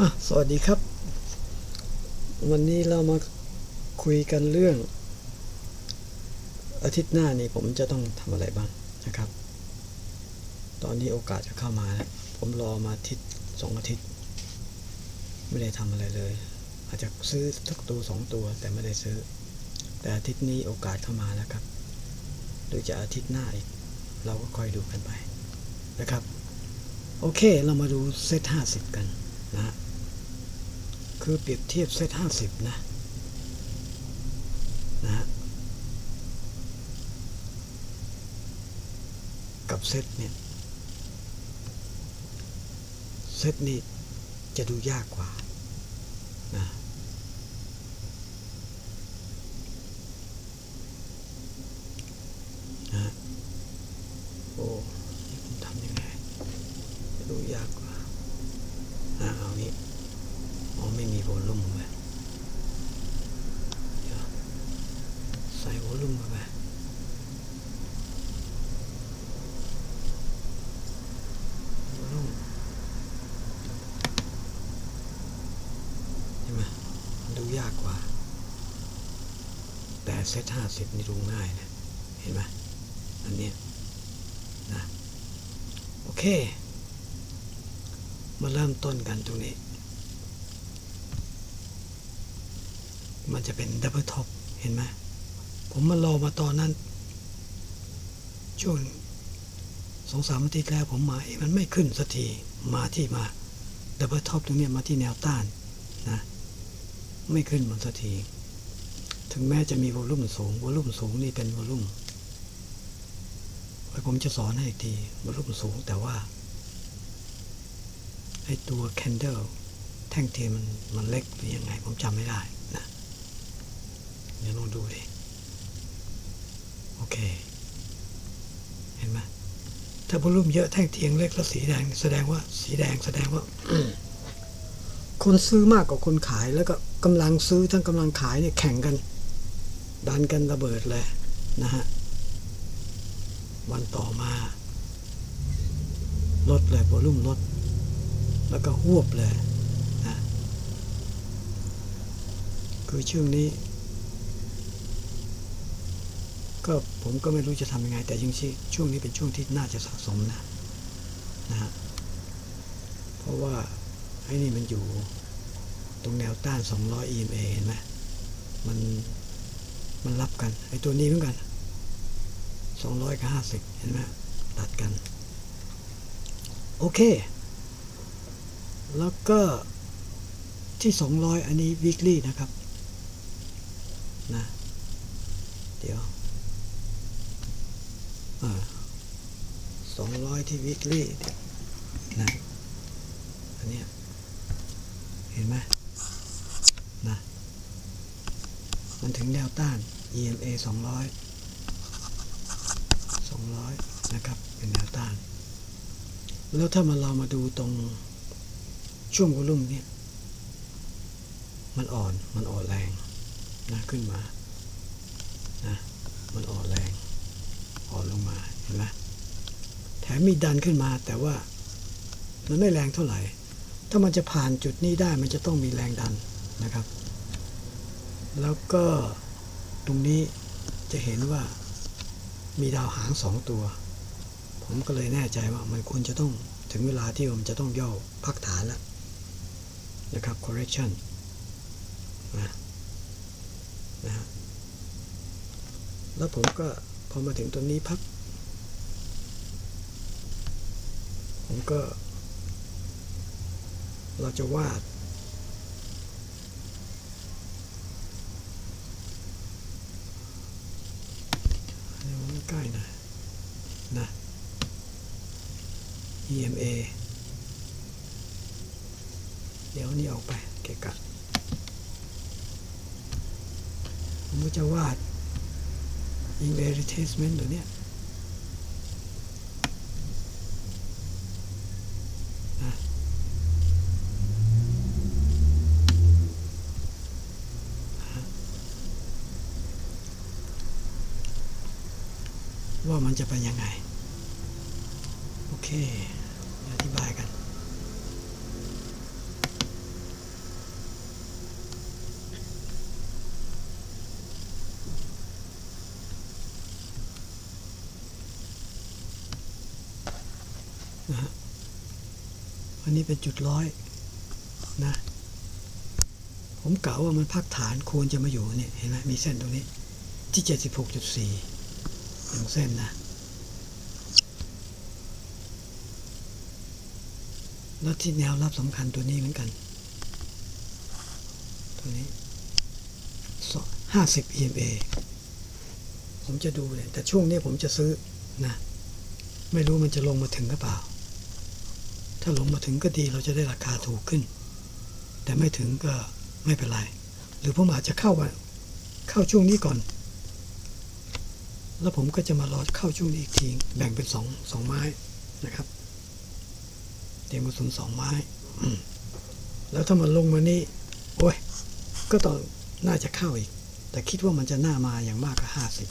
อะสวัสดีครับ วันนี้เรามาคุยกันเรื่อง อาทิตย์หน้านี่ผมจะต้องทำอะไรบ้างนะครับ ตอนนี้โอกาสจะเข้ามาแล้วผมรอมาอาทิตย์สองอาทิตย์ ไม่ได้ทำอะไรเลย อาจจะซื้อสักตัวสองตัวแต่ไม่ได้ซื้อ แต่อาทิตย์นี้โอกาสเข้ามาแล้วครับหรือจะอาทิตย์หน้าอีก เราก็คอยดูกันไปนะครับ โอเคเรามาดูเซตห้าสิบกันนะ คือเปรียบเทียบเซตห้าสิบนะนะฮะกับเซตเนี่ย เซตนี้จะดูยากกว่านะฮะโอ้นี่ผมทำยังไงจะดูยากกว่าอ่าเอานี้ อ๋อไม่มีโวลุ่มเลยเดี๋ยวใส่โวลุ่มเข้าไปโวลุ่มเห็นไหมมันดูยากกว่า แต่เซตห้าสิบนี่ดูง่ายนะ เห็นไหมอันนี้นะโอเค มาเริ่มต้นกันตรงนี้ มันจะเป็นดับเบิลท็อปเห็นไหมผมมารอมาตอนนั้น ช่วงสองสามอาทิตย์แล้วผมมาเอ๊ะมันไม่ขึ้นสักทีมาที่มาดับเบิลท็อปตรงนี้มาที่แนวต้าน ไม่ขึ้นมันสักทีถึงแม้จะมีวอลุ่มสูงวอลุ่มสูงนี่เป็นวอลุ่มไว้ผมจะสอนให้อีกทีวอลุ่มสูงแต่ว่าไอตัวแคนเดลแท่งเทียนมันมันเล็กหรือยังไง ผมจำไม่ได้นะเดี๋ยวลองดูดิ โอเค เห็นไหมถ้าวอลุ่มเยอะแท่งเทียงเล็กแล้วสีแดง แสดงว่าสีแดงแสดงว่า คนซื้อมากกว่าคนขาย แล้วก็กำลังซื้อทั้งกำลังขายเนี่ยแข่งกัน ดันกันระเบิดเลยนะฮะวันต่อมาลดเลยวอลุ่มลด แล้วก็หวบเลยนะคือช่วงนี้ ก็ผมก็ไม่รู้จะทำยังไง แต่ยังชีช่วงนี้เป็นช่วงที่น่าจะสะสมนะนะฮะเพราะว่า ไอ้นี่มันอยู่ตรงแนวต้าน 200 EMA เห็นไหมมันมันรับกัน ไอ้ตัวนี้เหมือนกัน 200 กับ 50 เห็นไหมตัดกัน โอเค แล้วก็ที่ 200 อันนี้ weekly นะครับ นะ เดี๋ยวสองร้อยที่ weekly นะ อันเนี้ย เห็นไหมนะมันถึงแนวต้าน EMA 200 200 นะครับ เป็นแนวต้าน แล้วถ้ามาเรามาดูตรงช่วงวอลุ่มเนี่ย มันอ่อน มันอ่อนแรงนะขึ้นมานะมันอ่อนแรง อ่อนลงมา เห็นไหมแถมมีดันขึ้นมาแต่ว่ามันไม่แรงเท่าไหร่ ถ้ามันจะผ่านจุดนี้ได้มันจะต้องมีแรงดันนะครับ แล้วก็ตรงนี้จะเห็นว่ามีดาวหางสองตัว ผมก็เลยแน่ใจว่ามันควรจะต้องถึงเวลาที่มันจะต้องย่อพักฐานแล้วนะครับ correction นะนะฮะแล้วผมก็พอมาถึงตรงนี้พักผมก็ เราจะวาด ใกล้น่อยนะ EMA เดี๋ยวนี้ออกไปเกะกะผมจะวาด EMA retracement ตัวเนี้ย จะไปยังไง โอเคอธิบายกัน นะฮะอันนี้เป็นจุดร้อยนะ ผมกล่าวว่ามันพักฐานควรจะมาอยู่เนี่ย เห็นไหมมีเส้นตรงนี้ที่ 76.4อย่างเส้นนะ แล้วที่แนวรับสำคัญตัวนี้เหมือนกัน ตัวนี้ห้าสิบ EMA ผมจะดูเนี่ยแต่ช่วงนี้ผมจะซื้อนะ ไม่รู้มันจะลงมาถึงหรือเปล่า ถ้าลงมาถึงก็ดีเราจะได้ราคาถูกขึ้น แต่ไม่ถึงก็ไม่เป็นไร หรือผมอาจจะเข้ามาเข้าช่วงนี้ก่อน แล้วผมก็จะมารอเข้าช่วงนี้อีกที แบ่งเป็นสองสองไม้นะครับ เตรียมกระสุนสองไม้ แล้วถ้ามันลงมานี่โอ้ย ก็ต้องน่าจะเข้าอีก แต่คิดว่ามันจะน่ามาอย่างมากก็ห้าสิบ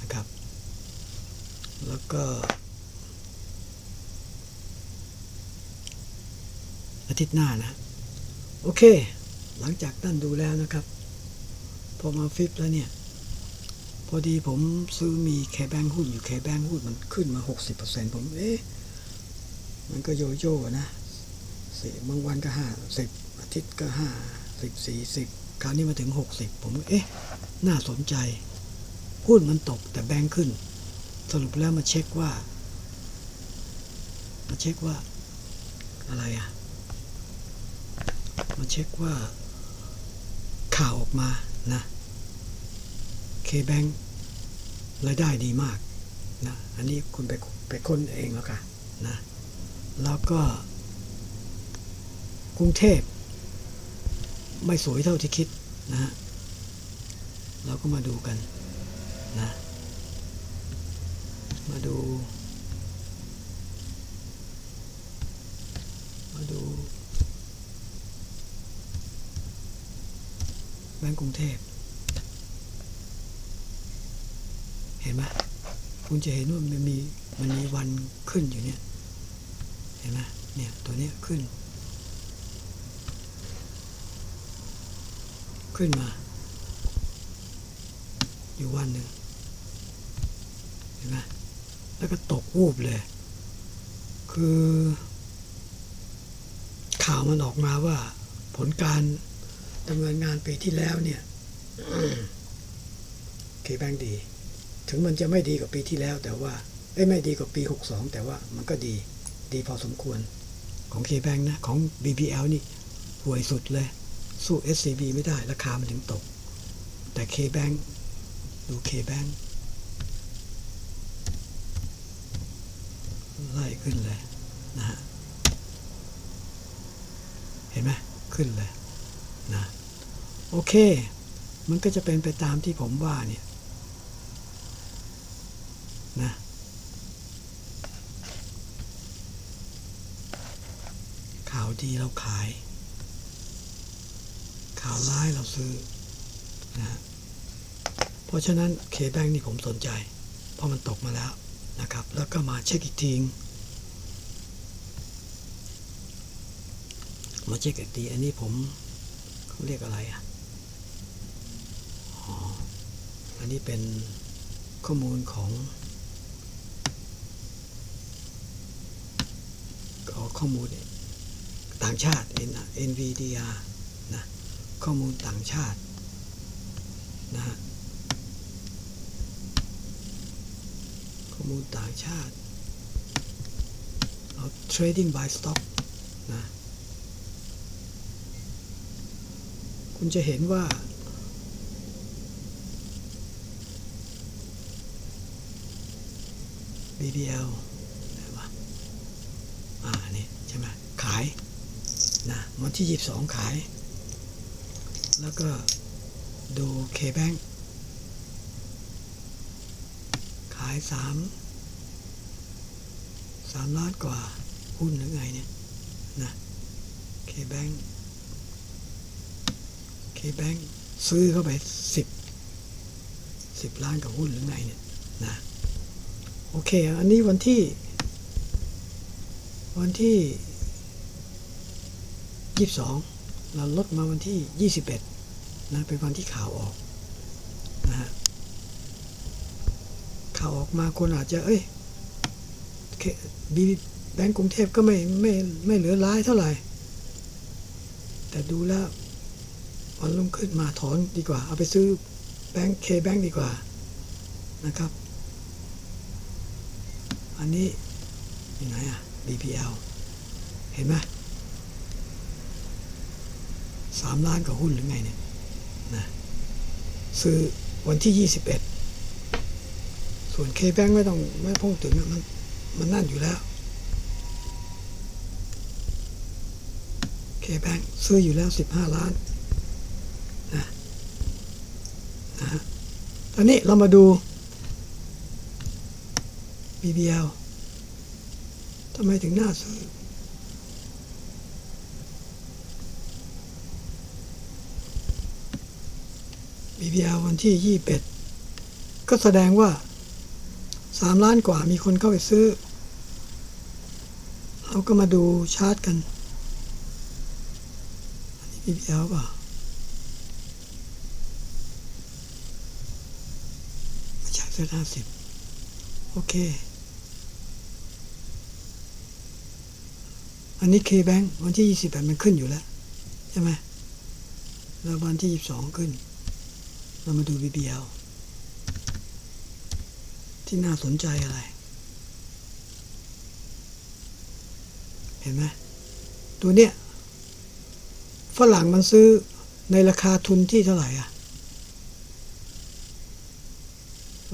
นะครับ แล้วก็อาทิตย์หน้านะ โอเค หลังจากนั่นดูแล้วนะครับ พอมาฟิปแล้วเนี่ย พอดีผมซื้อมีแคแบงหุ้นอยู่แคแบงหุ้นมันขึ้นมา 60%ผม เอ๊ะ มันก็โยโย่นะสี่บางวันก็ห้าสิบอาทิตย์ก็ห้าสิบสี่สิบคราวนี้มาถึงหกสิบผมเอ๊ะ น่าสนใจหุ้นมันตกแต่แบงค์ขึ้น สรุปแล้วมาเช็คว่า มาเช็คว่า อะไรอะ มาเช็คว่า ข่าวออกมานะเคแบงรายได้ดีมากนะ อันนี้คุณไปไปค้นเองแล้วกันนะ แล้วก็ กรุงเทพ ไม่สวยเท่าที่คิดนะฮะเราก็มาดูกันนะ มาดู มาดู แบงก์กรุงเทพ เห็นไหมคุณจะเห็นว่ามันมีมันมีวันขึ้นอยู่เนี่ย เห็นไหมเนี่ยตัวนี้ขึ้น ขึ้นมา อยู่วันหนึ่งเห็นไหมแล้วก็ตกวูบเลย คือ ข่าวมันออกมาว่า ผลการดำเนินงานปีที่แล้วเนี่ยเคแบงดี ถึงมันจะไม่ดีกว่าปีที่แล้ว แต่ว่าไม่ดีกว่าปี 62 แต่ว่ามันก็ดี ดีพอสมควร ของ K-Bank นะ ของ BBL นี่ห่วยสุดเลย สู้ SCB ไม่ได้ ราคามันถึงตก แต่ K-Bank ดู K-Bank ไล่ขึ้นเลยนะฮะ เห็นไหมขึ้นเลยนะ โอเค มันก็จะเป็นไปตามที่ผมว่าเนี่ย นะ ข่าว ดีเราขาย ข่าวร้ายเราซื้อนะฮะเพราะฉะนั้นเคแบงนี่ผมสนใจ เพราะมันตกมาแล้วนะครับ แล้วก็มาเช็คอีกทีมาเช็คอีกทีอันนี้ผมเขาเรียกอะไรอะอ๋ออันนี้เป็นข้อมูลของขอข้อมูล ต่างชาติ nvdr นะข้อมูลต่างชาตินะฮะข้อมูลต่างชาติเอา trading by stock นะคุณจะเห็นว่า BBL ไหนวะอ่า นี่ ใช่ไหมขาย นะวันที่ 22 ขาย แล้วก็ดู K-Bank ขาย 3 3 ล้านกว่าหุ้นหรือไงเนี่ยนะ K-Bank K-Bank ซื้อเข้าไป 10 10 ล้านกับหุ้นหรือไงเนี่ยนะโอเค อันนี้วันที่ วันที่ ยี่สิบสองเราลดมาวันที่ยี่สิบเอ็ดนะเป็นวันที่ข่าวออกนะฮะข่าวออกมาคนอาจจะ เอ้ยบีแบงก์กรุงเทพก็ไม่ไม่ไม่เหลือร้ายเท่าไหร่ แต่ดูแล้ววันรุ่งขึ้นมาถอนดีกว่า เอาไปซื้อแบงก์เคแบงก์ดีกว่านะครับ อันนี้ยู่ไหนอะ BPL เห็นไหม สามล้านกว่าหุ้นหรือไงเนี่ยนะซื้อวันที่ 21 ส่วนเคแบงไม่ต้องไม่พ้องถึงมันมันนั่นอยู่แล้วเคแบงซื้ออยู่แล้ว 15 ล้านนะนะฮะตอนนี้เรามาดู BBL ทำไมถึงน่าซื้อ BBL วันที่ 21 ก็แสดงว่า 3 ล้านกว่ามีคนเข้าไปซื้อ เราก็มาดูชาร์ตกัน อันนี้ BBL เปล่าไม่ใช่เซ็ตห้าสิบโอเค อันนี้ K-Bank วันที่ 28 มันขึ้นอยู่แล้ว ใช่ไหมแล้ววันที่ 22 ขึ้น เรามาดู BBL ที่น่าสนใจอะไร เห็นไหมตัวเนี้ยฝรั่งมันซื้อในราคาทุนที่เท่าไหร่อะ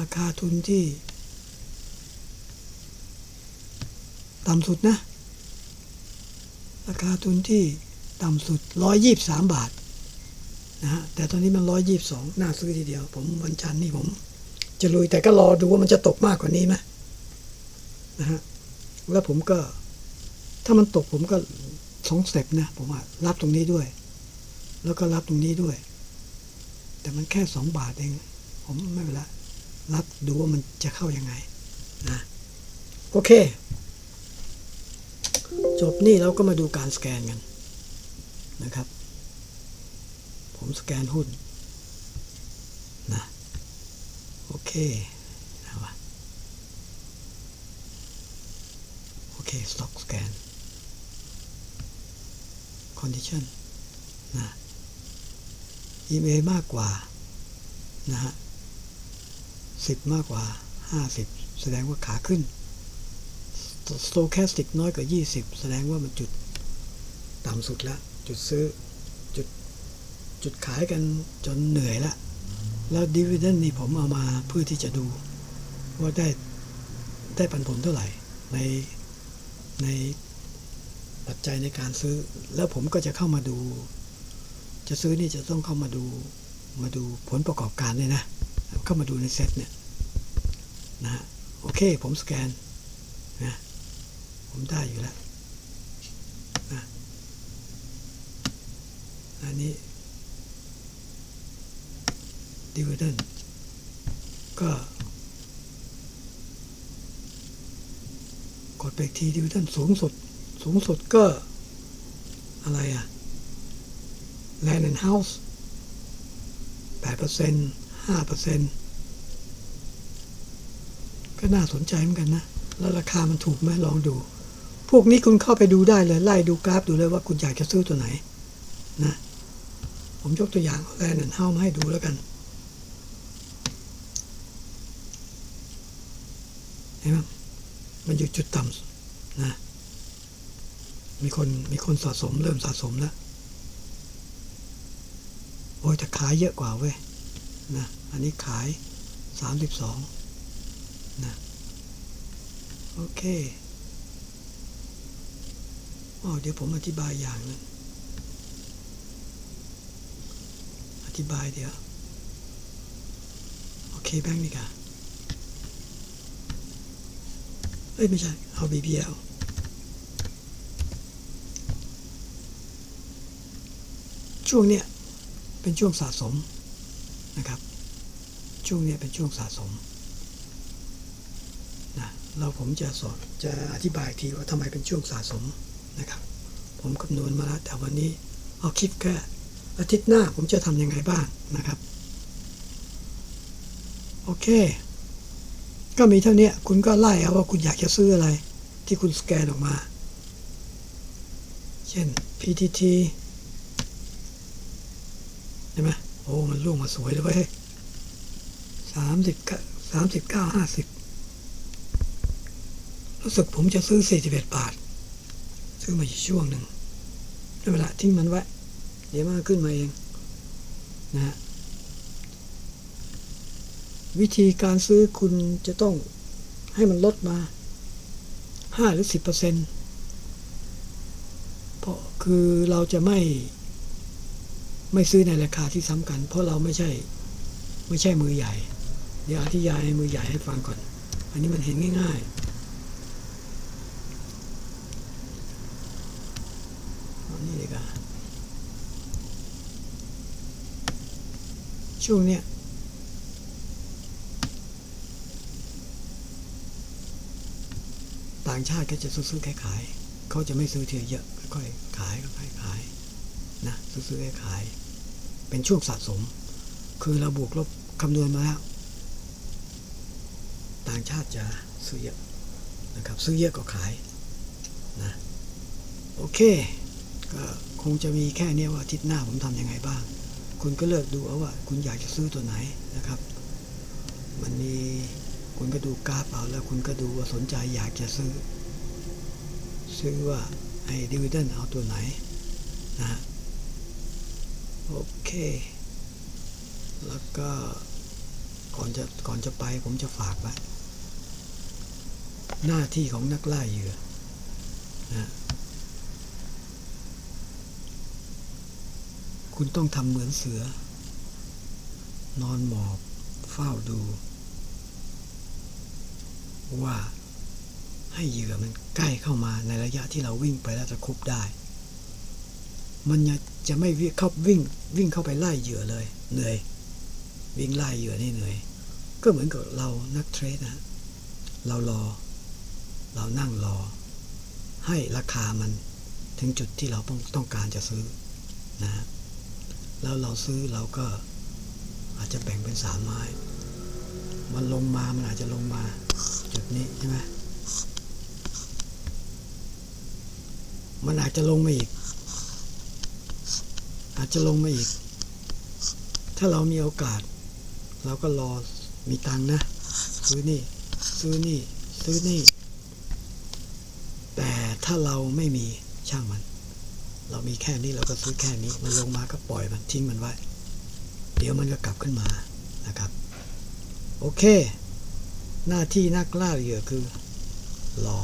ราคาทุนที่ ต่ำสุดนะ ราคาทุนที่ต่ำสุด 123 บาท นะฮะแต่ตอนนี้มัน122น่าซื้อทีเดียว ผมวันจันทร์นี่ผม จะลุยแต่ก็รอดูว่ามันจะตกมากกว่านี้ไหมนะฮะแล้วผมก็ ถ้ามันตกผมก็สองสเต็ปนะผมว่ารับตรงนี้ด้วย แล้วก็รับตรงนี้ด้วย แต่มันแค่สองบาทเอง ผมไม่เป็นไรรับดูว่ามันจะเข้ายังไงนะโอเค จบนี่เราก็มาดูการสแกนกันนะครับ ผมสแกนหุ้นนะโอเคนะวะโอเค stock scan condition นะ EMA มากกว่านะฮะสิบมากกว่า 50 แสดงว่าขาขึ้น stochastic น้อยกว่า 20 แสดงว่ามันจุด ต่ำสุดแล้วจุดซื้อ จุด จุดขายกันจนเหนื่อยละ แล้วดิวิเดนนี่ผมเอามาเพื่อที่จะดู ว่าได้ได้ปันผลเท่าไหร่ในในปัจจัยในการซื้อ แล้วผมก็จะเข้ามาดู จะซื้อนี่จะต้องเข้ามาดูมาดูผลประกอบการเลยนะ เข้ามาดูในเซ็ตเนี่ยนะฮะโอเค ผมสแกนนะผมได้อยู่แล้วนะอันนี้ dividend ก็กดไปอีกที dividend สูงสุด สูงสุดก็ อะไรอะ land and house 8% 5%ก็น่าสนใจเหมือนกันนะ แล้วราคามันถูกไหมลองดู พวกนี้คุณเข้าไปดูได้เลย ไล่ดูกราฟดูเลยว่าคุณอยากจะซื้อตัวไหน นะ ผมยกตัวอย่างแลนด์เฮามาให้ดูแล้วกัน ห็นไหมมันอยู่จุดต่ำนะ มีคนมีคนสะสมเริ่มสะสมแล้วโอ้ยแต่ขายเยอะกว่าเว้ยนะอันนี้ขาย32นะโอเคอ๋อเดี๋ยวผมอธิบายอย่างนึงอธิบายเดี๋ยว โอเคแบงค์นี่ค่ะ เอ้ยไม่ใช่ เอา BBL ช่วงเนี้ยเป็นช่วงสะสมนะครับ ช่วงเนี้ยเป็นช่วงสะสมนะเราผมจะสอนจะอธิบายทีว่าทำไมเป็นช่วงสะสมนะครับ ผมคำนวณมาแล้วแต่วันนี้เอาคลิปแค่อาทิตย์หน้าผมจะทำยังไงบ้างนะครับ โอเค ก็มีเท่านี้คุณก็ไล่เอาว่าคุณอยากจะซื้ออะไร ที่คุณสแกนออกมา เช่น PTT ใช่ไหมโอ้ มันล่วงมาสวยเลยเว้ยสามสิบสามสิบเก้าห้าสิบรู้สึกผมจะซื้อสี่สิบเอ็ดบาท ซื้อมาอยู่ช่วงหนึ่งไม่เป็นไรทิ้งมันไว้ เดี๋ยวมันขึ้นมาเองนะฮะ วิธีการซื้อคุณจะต้องให้มันลดมาห้าหรือสิบเปอร์เซ็นต์เพราะคือเราจะไม่ไม่ซื้อในราคาที่ซ้ำกัน เพราะเราไม่ใช่ไม่ใช่มือใหญ่ เดี๋ยวอธิบายมือใหญ่ให้ฟังก่อน อันนี้มันเห็นง่ายๆเอานี่ดีกช่วงเนี้ย ต่างชาติก็จะซื้อๆขายๆเขาจะไม่ซื้อทีละเยอะค่อยๆขายค่อยๆขายนะซื้อๆขายๆเป็นช่วงสะสม คือเราบวกลบคำนวณมาแล้วต่างชาติจะซื้อเยอะนะครับ ซื้อเยอะก็ขายนะโอเค ก็คงจะมีแค่นี้ว่าทิตย์หน้าผมทำยังไงบ้าง คุณก็เลือกดูเอาว่า คุณอยากจะซื้อตัวไหนนะครับ มันมี คุณก็ดูกราฟเอาแล้วคุณก็ดูว่าสนใจอยากจะซื้อ ซื้อว่าไอ้ดิวิเดนเอาตัวไหนนะโอเค แล้วก็ก่อนจะก่อนจะไปผมจะฝากไว้หน้าที่ของนักล่าเหยื่อนะคุณต้องทำเหมือนเสือ นอนหมอบ เฝ้าดู ว่าให้เหยื่อมันใกล้เข้ามาในระยะที่เราวิ่งไปแล้วจะคุบได้ มันจะไม่เข้าวิ่งวิ่งเข้าไปไล่เหยื่อเลย เหนื่อย วิ่งไล่เหยื่อนี่เหนื่อย ก็เหมือนกับเรานักเทรดนะเรารอ เรานั่งรอ ให้ราคามันถึงจุดที่เราต้องต้องการจะซื้อนะแล้วเราซื้อเราก็อาจจะแบ่งเป็นสามไม้ มันลงมามันอาจจะลงมา จุดนี้ใช่ไหมมันอาจจะลงมาอีก อาจจะลงมาอีก ถ้าเรามีโอกาส เราก็รอมีตังนะ ซื้อนี่ ซื้อนี่ ซื้อนี่ แต่ถ้าเราไม่มีช่างมัน เรามีแค่นี้เราก็ซื้อแค่นี้ มันลงมาก็ปล่อยมันทิ้งมันไว้ เดี๋ยวมันก็กลับขึ้นมานะครับ โอเค หน้าที่นักล่าเหยื่อคือ รอ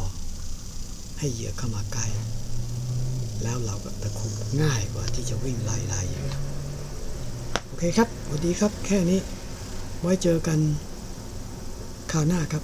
ให้เหยื่อเข้ามาใกล้ แล้วเราก็ตะคุบง่ายกว่าที่จะวิ่งไล่ไล่เหยื่อโอเคครับสวัสดีครับ แค่นี้ ไว้เจอกันคราวหน้าครับ